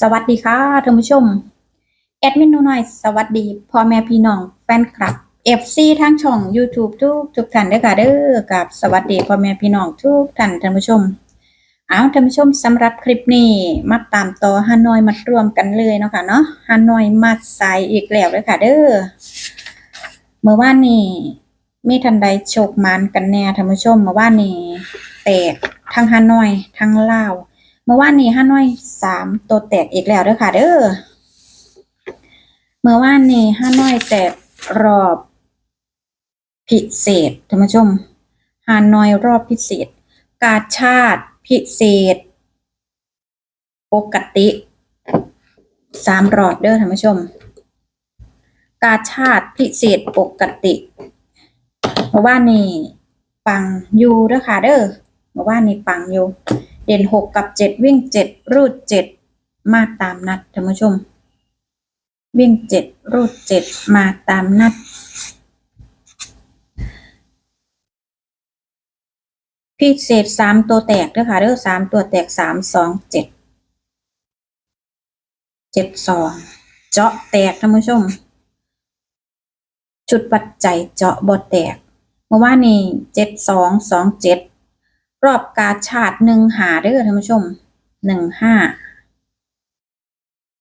สวัสดีค่ะท่านผู้ชม แอดมินนูน่อย สวัสดีพ่อแม่พี่น้องแฟนคลับ FC ทางช่อง YouTube ทุกทุกท่านด้อค่ะเด้อกับสวัสดีพ่อแม่พี่น้องทุกท่านท่านผู้ชมเอาท่านผู้ชมสำหรับคลิปนี้มาตามต่อฮานอยมารวมกันเลยเนาะค่ะเนาะฮานอยมาใส่อีกแล้วเลยค่ะเด้อเมื่อวานนี้มีทันใดโชคมานกันแน่ท่านผู้ชมเมื่อวานนี้แตกทั้งฮานอยทั้งลาว เมื่อวานนี้ห้าน้อยสามตัวแตกอีกแล้วเด้อค่ะ เด้อเมื่อวานนี้ห้าน้อยแตกรอบพิเศษท่านผู้ชมฮานอยรอบพิเศษ กาชาติพิเศษ ปกติสามรอบเด้อท่านผู้ชม กาชาติพิเศษปกติเมื่อวานนี้ปังอยู่เด้อค่ะเด้อเมื่อวานนี้ปังอยู่ เด่นหกกับเจ็ดวิ่งเจ็ดรูดเจ็ดมาตามนัดท่านผู้ชม วิ่งเจ็ดรูดเจ็ดมาตามนัด พิเศษสามตัวแตกด้อค่ะเด้อสามตัวแตกสามสองเจ็ดเจ็ดสองเจาะแตกท่านผู้ชม ชุดปัจจัยเจาะบดแตกเมื่อวานนี้เจ็ดสองสองเจ็ด รอบกาชาติหนึ่งหาเด้อท่านผู้ชมหนึ่งห้า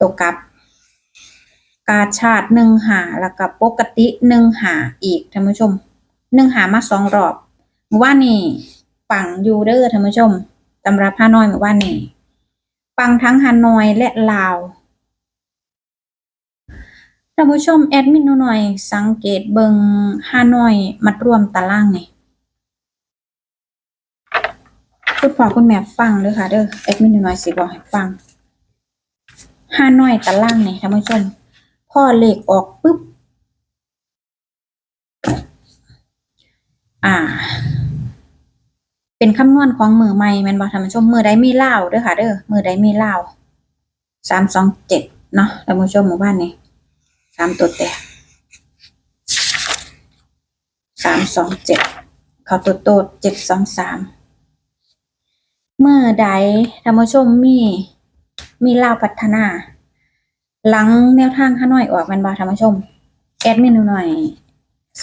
ตกกับ กาชาติหนึ่งหาแล้วก็ปกติหนึ่งหาอีกท่านผู้ชมหนึ่งหามาสองรอบเมื่อว่านี่ปังยูเด้อท่านผู้ชมตำรับฮานอยเมื่อว่านี่ปังทั้งฮานอยและลาวท่านผู้ชมแอดมินหนูหน่อย สังเกตเบิงฮานอยมัดรวมตารางนี่ คุณพ่อคุณแม่ฟังเด้อค่ะเด้อเอ็ดมินน้อยสิบอกให้ฟังห้าน้อยตารางนี่ท่านผู้ชมพ่อเลขออกปุ๊บ อ่า เป็นคำนวณของมือใหม่แม่นบ่ท่านผู้ชมมือใดมีเล่าเด้อค่ะ เด้อมือใดมีเล่าสามสองเจ็ดเนาะท่านผู้ชมหมู่บ้านนี้สามตัวแตกสามสองเจ็ดเขาตัวโตดเจ็ดสองสาม เมื่อใดท่านผู้ชมมีมีลาวพัฒนา หลังแนวทางข้าน้อยออกแมันบ่ท่านผู้ชม แอดมินหน่อย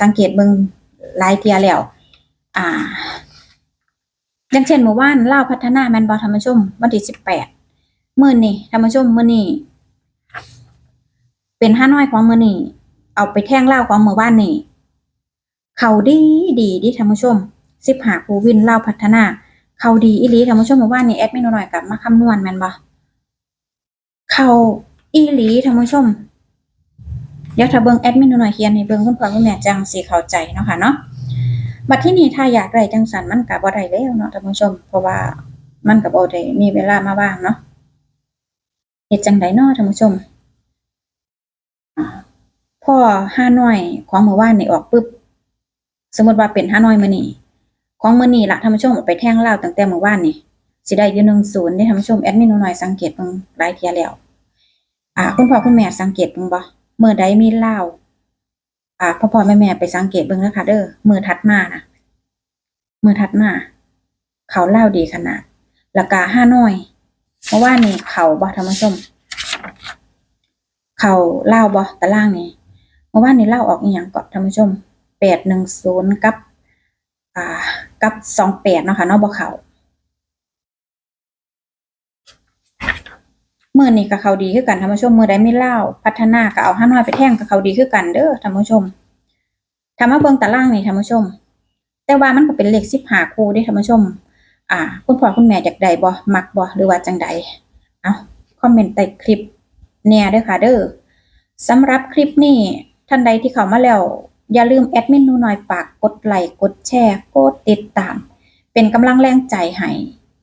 สังเกตเบิ่งหลายเทียแล้ว อ่า อย่างเช่นเมื่อวานลาวพัฒนาแมนบ่ท่านผู้ชม วันที่สิบแปดมื้อนี้ท่านผู้ชมมื้อนี้เป็นห้าน้อยของมื้อนี้เอาไปแท่งลาวของเมื่อวานนี้เขาดีดีดิท่านผู้ชมสิบหาปูวินลาวพัฒนา เขาดีอีหลีท่านผู้ชมบอกว่านี่แอดมินหน่อยกลับมาคำนวณแมนบ่เขาอีหลีท่านผู้ชมเดี๋ยวถ้าเบิ่งแอดมินหน่อยเขียนให้เบิ่งคุณพ่อคุณแม่จังสิเข้าใจเนาะค่ะเนาะบัดที่นี่ถ้าอยากได้จังสันมันก็บ่ได้แล้วเนาะท่านผู้ชม เพราะว่ามันก็บ่ได้มีเวลามาว่างเนาะเฮ็ดจังไดเนาะท่านผู้ชมพ่อห้าน้อยของเมื่อวานนี่ออกปึ๊บ สมมุติว่าเป็นห้าน้อยมื้อนี้ ของมื้อนี้ล่ะท่านผู้ชมเอาไปแท่งเล่าตั้งแต่เมื่อวานนี่สิได้อยู่10ได้ท่านผู้ชมแอดมินหน่อยสังเกตเบิ่งหลายเทียแล้ว อ่า คุณพ่อคุณแม่สังเกตเบิ่งบ่มื้อใดมีเล่าอ่าพ่อพ่อแม่แม่ไปสังเกตเบิ่งนะคะเด้อมื้อถัดมานะมื้อถัดมา เขาเล่าดีขนาดราคาห้าน้อยเมื่อวานนี่เขาบ่ท่านผู้ชม เขาเล่าบ่ตารางนี่เมื่อวานนี่เล่าออกอีหยังก็ท่านผู้ชม810กับ อ่า กับสองแปดเนาะค่ะเนอกบ่เขาเมื่อนี้กับเขาดีคือกันท่านผู้ชมมือใดไม่เล่า พัฒนาก็เอาห้าน้อยไปแท่งกับเขาดีคือกันเด้อท่านผู้ชมทำมาเบิ่งตารางนี่ท่านผู้ชม แต่ว่ามันก็เป็นเลขสิบหาคู่ด้ท่านผู้ชม อ่า คุณพ่อคุณแม่อยากได้บ่มักบ่หรือว่าจังใดเอาคอมเมนต์ใต้คลิปแน่เด้อค่ะเด้อสำหรับคลิปนี้ท่านใดที่เข้ามาแล้ว อย่าลืมแอดมินหนูหน่อยฝากกดไลค์กดแชร์กดติดตาม เป็นกำลังแรงใจให้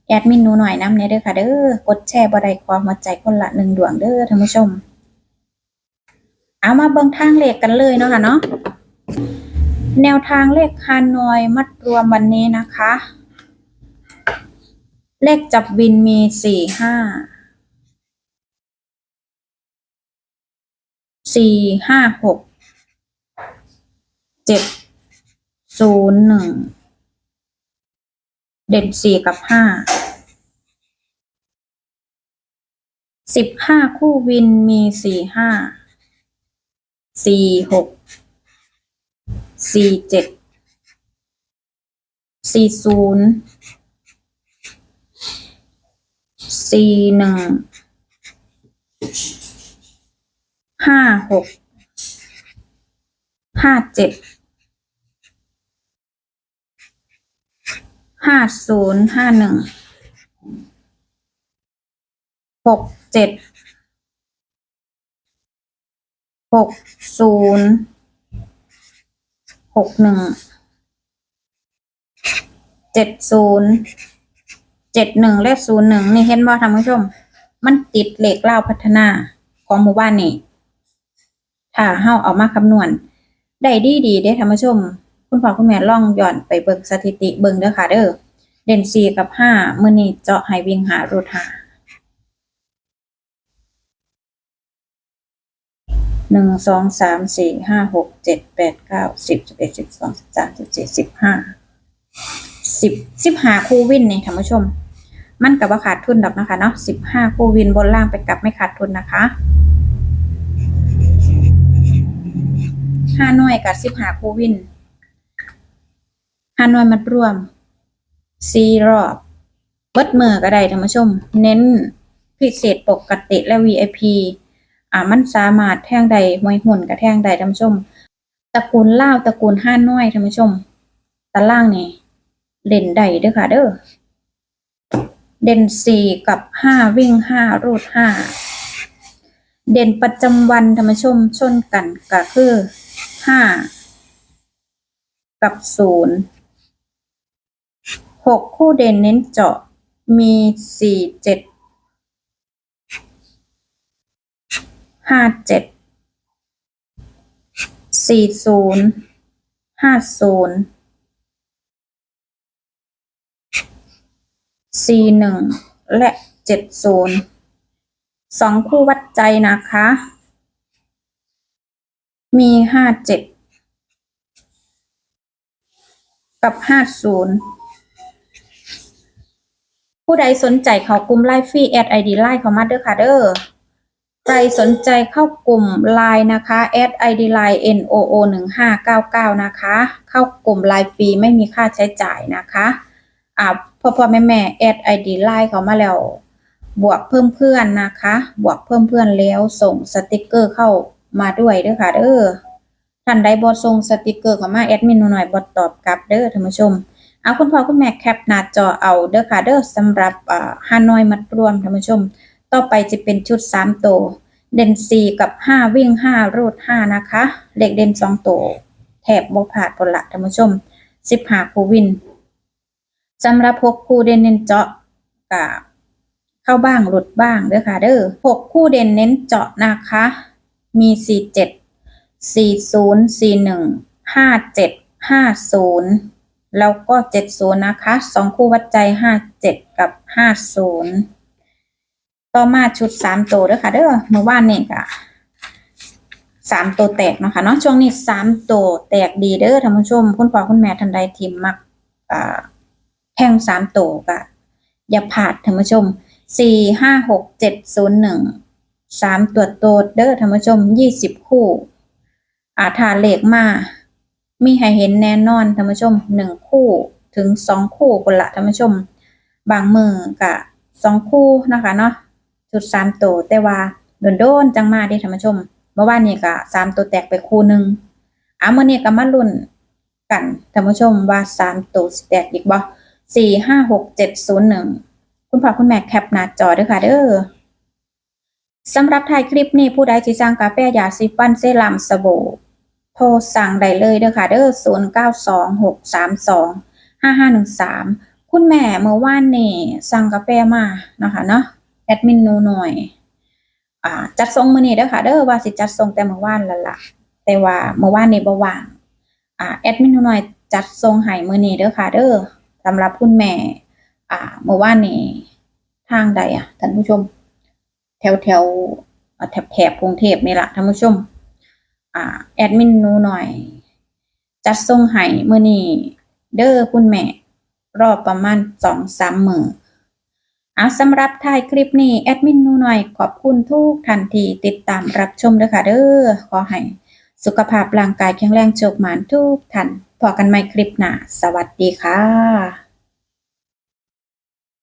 แอดมินหนูหน่อยน้ำเนี่ยเด้อค่ะเด้อกดแชร์บ่ได้ความหัวใจคนละหนึ่งดวงเด้อท่านผู้ชม เอามาเบิ่งทางเลขกันเลยเนาะค่ะเนาะแนวทางเลขฮานอยมัดรวมวันนี้นะคะ เลขจับวินมีสี่ห้าสี่ห้าหก เจ็ดศูนย์หนึ่งเด่นสี่กับห้าสิบห้าคู่วินมีสี่ห้าสี่หกสี่เจ็ดสี่ศูนย์สี่หนึ่งห้าหกห้าเจ็ด ห้าศูนย์ห้าหนึ่งหกเจ็ดหกศูนย์หกหนึ่งเจ็ดศูนย์เจ็ดหนึ่งเลขศูนย์หนึ่งนี่เห็นบ่ท่านผู้ชม มันติดเหล็กเล่าพัฒนาของหมู่บ้านนี่ถ้าเฮาเอามาคำนวณ ได้ดีดีเด้ท่านผู้ชม คุณพ่อคุณแม่ลองย้อนไปเบิ่งสถิติเบิ่งเด้อค่ะเด้อเด่นสี่กับห้ามื้อนี้เจาะให้วิ่งหารูดหาหนึ่งสองสามสี่ห้าหกเจ็ดแปดเก้าสิบสิบเอ็ดสิบสองสิบสามสิบสี่สิบห้าสิบสิบห้าคู่วินนี่ท่านผู้ชม มันกับว่าขาดทุนดอกนะคะเนาะสิบห้าคู่วินบนล่างไปกลับไม่ขาดทุนนะคะห้าหน่วยกับสิบห้าคู่วิน ห้าน่วยมัดรวมสี่รอบ เบิดมือก็ได้ท่านผู้ชม เน้นพิเศษปกติและ VIP อ่ามันสามารถแท่งใดหวยหุ่นกับแท่งใดท่านผู้ชมตระกูลล่าวตระกูลห้าน้อยท่านผู้ชมตารางนี่เล่นได้เด้อค่ะ เด้อเด่นสี่กับห้าวิ่งห้ารูดห้าเด่นประจำวันท่านผู้ชมชนกันก็คือห้ากับศูนย์ หกคู่เด่นเน้นเจาะ มีสี่เจ็ดห้าเจ็ดสี่ศูนย์ห้าศูนย์สี่หนึ่งและเจ็ดศูนย์สองคู่วัดใจนะคะ มีห้าเจ็ดกับห้าศูนย์ ผู้ใดสนใจเข้ากลุ่มไลฟ์ฟรีแอดไอดีไลน์เข้ามาเด้อค่ะเด้อใครสนใจเข้ากลุ่มไลน์นะคะแอดไอดีไลน์ n o o หนึ่งห้าเก้าเก้านะคะ เข้ากลุ่มไลฟ์ฟรีไม่มีค่าใช้จ่ายนะคะอ่าพ่อพ่อแม่แม่แอดไอดีไลน์เข้ามาแล้ว บวกเพิ่มเพื่อนนะคะ บวกเพิ่มเพื่อนแล้วส่งสติกเกอร์เข้ามาด้วยเด้อค่ะเด้อท่านใดบอส่งสติกเกอร์เข้ามาแอดมินหน่อยบอตอบกลับเด้อท่านผู้ชม เอาคุณพ่อคุณแม่แคปหน้าจอเอาเด้อค่ะเด้อสำหรับฮานอยมัดรวมท่านผู้ชม ต่อไปจะเป็นชุด3ตัวเด่น4 กับ 5 วิ่ง 5 รูด 5 นะคะเลขเด่น2ตัวแถบบ่ผ่าดผลละท่านผู้ชม 15 คูวินสำหรับ6คู่เด่นเน้นเจาะกับเข้าบ้างหลุดบ้างเด้อค่ะเด้อ6คู่เด่นเน้นเจาะนะคะ มี 47 40 41 57 50 แล้วก็เจ็ดศูนย์นะคะสองคู่วัดใจห้าเจ็ดกับห้าศูนย์ต่อมาชุดสามตัวด้อค่ะเด้อเมื่อวานนี่ก็สามตัวแตกเนาะค่ะเนาะช่วงนี้สามตัวแตกดีเด้อท่านผู้ชม คุณพ่อคุณแม่ท่านใดทีมมักอ่าแท่งสามตัวก็อย่าพลาดท่านผู้ชมสี่ห้าหกเจ็ดศูนย์หนึ่งสามตัวโตเด้อท่านผู้ชมยี่สิบคู่อาทาเลขมา มีให้เห็นแน่นอนท่านผู้ชมหนึ่งคู่ถึงสองคู่คนละท่านผู้ชม บางมือกะสองคู่นะคะเนาะชุดสามตัวแต่ว่าโดนโดนจังมาเด้ท่านผู้ชมเมื่อวานนี้กะสามตัวแตกไปคู่หนึ่งอาเมื่อนี้ก็มาลุ้นกันท่านผู้ชมว่าสามตัวสแตกอีกบ่สี่ห้าหกเจ็ดศูนย์หนึ่งคุณพ่อคุณแม่แคปหน้าจอด้วยค่ะ เด้อสำหรับท้ายคลิปนี้ผู้ใดที่สั่งกาแฟยาสีฟันเซรั่มสบู่ โทรสั่งได้เลยเด้อค่ะเด้อศูนย์เก้าสองหกสามสองห้าห้าหนึ่งสามคุณแม่เมื่อวานนี่สั่งกาแฟมาเนาะคะเนาะแอดมินนูหน่อย อ่า จัดส่งมื้อนี้เด้อค่ะเด้อว่าสิจัดส่งแต่เมื่อวานล้วล่ะแต่ว่าเมื่อวานนี่บ่ว่างอ่าแอดมินนูหน่อยจัดส่งให้มื้อนี้เด้อค่ะเด้อสำหรับคุณแม่ อ่าเมื่อวานนี่ทางใดอะท่านผู้ชม แถวแถวๆแถบแถบกรุงเทพนี่ละท่านผู้ชม อ่าแอดมินนูหน่อย จัดส่งให้มื้อนี้เด้อคุณแม่ รอบประมาณสองสามมือเอาสำหรับท้ายคลิปนี้ แอดมินนูหน่อยขอบคุณทุกท่านทีติดตามรับชมเด้อค่ะเด้อขอให้สุขภาพร่างกายแข็งแรงโชคหมานทุกท่านพอกันใหม่คลิปหน้า สวัสดีค่ะ